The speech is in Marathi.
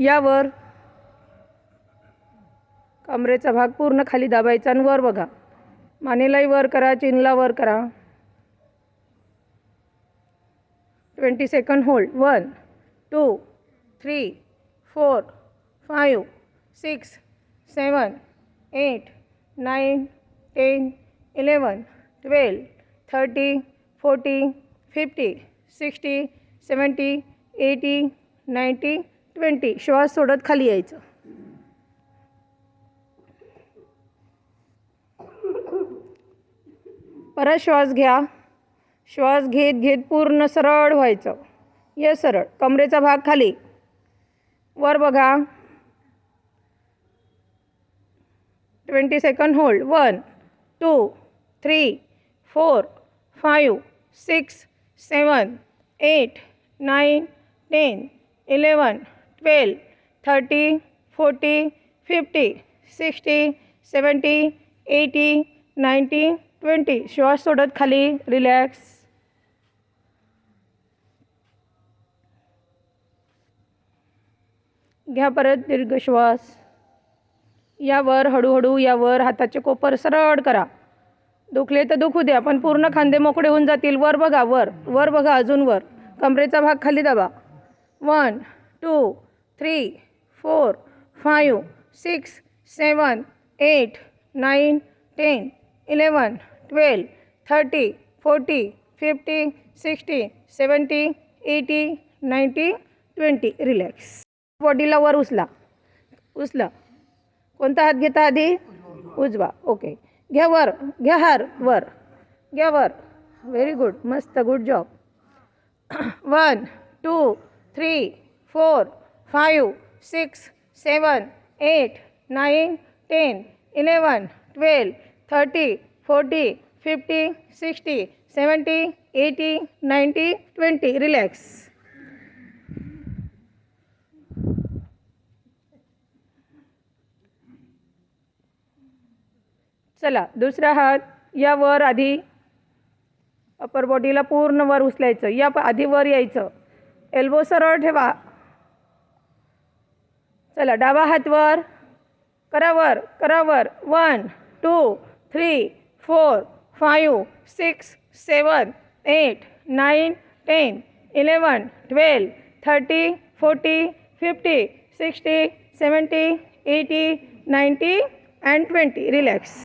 यावर कमरेचा भाग पूर्ण खाली दाबायचा आणि वर बघा. मानेलाही वर करा चिनला वर करा. Twenty second hold. One two three four five six seven eight nine ten eleven twelve thirty forty fifty sixty seventy eighty ninety twenty श्वास सोडत खाली यायचं. परत श्वास घ्या. श्वास घेत घेत पूर्ण सरळ व्हायचं. ये सरळ. कमरेचा भाग खाली. वर बघा. Twenty second hold one two three four five six seven eight nine ten eleven twelve thirty forty fifty sixty seventy eighty ninety twenty. श्वास सोडत खाली रिलॅक्स. घ्या परत दीर्घ श्वास. यावर हळूहळू यावर हाताचे कोपर सरळ करा. दुखले तर दुखू द्या पण पूर्ण खांदे मोकळे होऊन जातील. वर बघा वर. वर बघा अजून वर. कमरेचा भाग खाली दाबा. One two three four five six seven eight nine ten eleven twelve thirty forty fifty sixty seventy eighty ninety twenty. Relax. बॉडीला वर उचला. उचला. कोणता हात घेता आधी? उजवा. ओके. घ्या वर. घ्या हार. वर. घ्या वर. व्हेरी गुड मस्त. Good job one two three four five six seven eight nine ten eleven twelve thirty forty fifty sixty seventy eighty ninety twenty. Relax. चला दुसरा हात. या वर आधी अपर बॉडीला पूर्ण वर उचलायचं. या आधी वर यायचं. एल्बो सरळ ठेवा. चला डावा हात वर. करा वर करा वर. One two three four five six seven eight nine ten eleven twelve thirty forty fifty sixty seventy eighty ninety and twenty relax